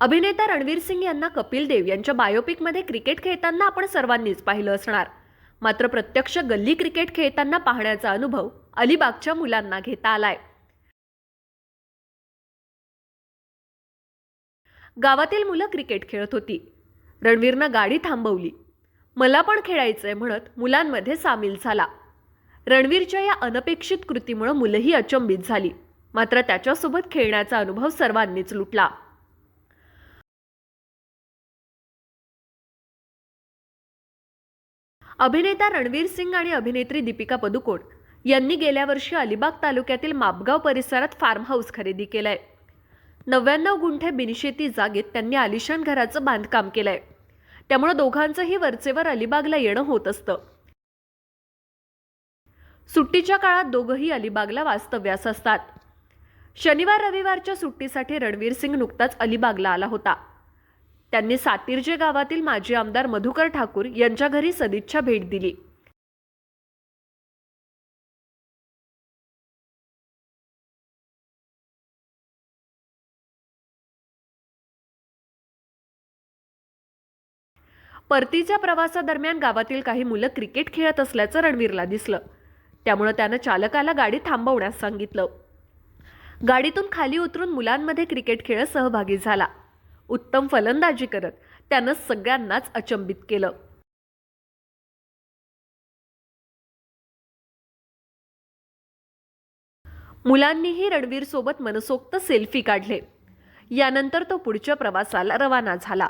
अभिनेता रणवीर सिंग यांना कपिल देव यांच्या बायोपिकमध्ये क्रिकेट खेळताना आपण सर्वांनीच पाहिलं असणार. मात्र प्रत्यक्ष गल्ली क्रिकेट खेळताना पाहण्याचा अनुभव अलिबागच्या मुलांना घेता आलाय. गावातील मुलं क्रिकेट खेळत होती. रणवीरनं गाडी थांबवली. मला पण खेळायचंय म्हणत मुलांमध्ये सामील झाला. रणवीरच्या या अनपेक्षित कृतीमुळे मुलंही अचंबित झाली. मात्र त्याच्यासोबत खेळण्याचा अनुभव सर्वांनीच लुटला. अभिनेता रणवीर सिंग आणि अभिनेत्री दीपिका पदुकोण यांनी गेल्या वर्षी अलिबाग तालुक्यातील मापगाव परिसरात फार्म हाऊस खरेदी केलंय. नव्याण्णव गुंठे बिनशेती जागेत त्यांनी आलिशान घराचं बांधकाम केलंय. त्यामुळे दोघांचंही वरचेवर अलिबागला येणं होत असतं. सुट्टीच्या काळात दोघंही अलिबागला वास्तव्यास असतात. शनिवार रविवारच्या सुट्टीसाठी रणवीर सिंग नुकताच अलिबागला आला होता. त्यांनी सातिर्जे गावातील माजी आमदार मधुकर ठाकूर यांच्या घरी सदिच्छा भेट दिली. परतीच्या प्रवासादरम्यान गावातील काही मुलं क्रिकेट खेळत असल्याचं रणवीरला दिसलं. त्यामुळं त्यानं चालकाला गाडी थांबवण्यास सांगितलं. गाडीतून खाली उतरून मुलांमध्ये क्रिकेट खेळ सहभागी झाला. उत्तम फलंदाजी करत त्यानं सगळ्यांनाच अचंबित केलं. मुलांनीही रणवीरसोबत मनसोक्त सेल्फी काढले. यानंतर तो पुढच्या प्रवासाला रवाना झाला.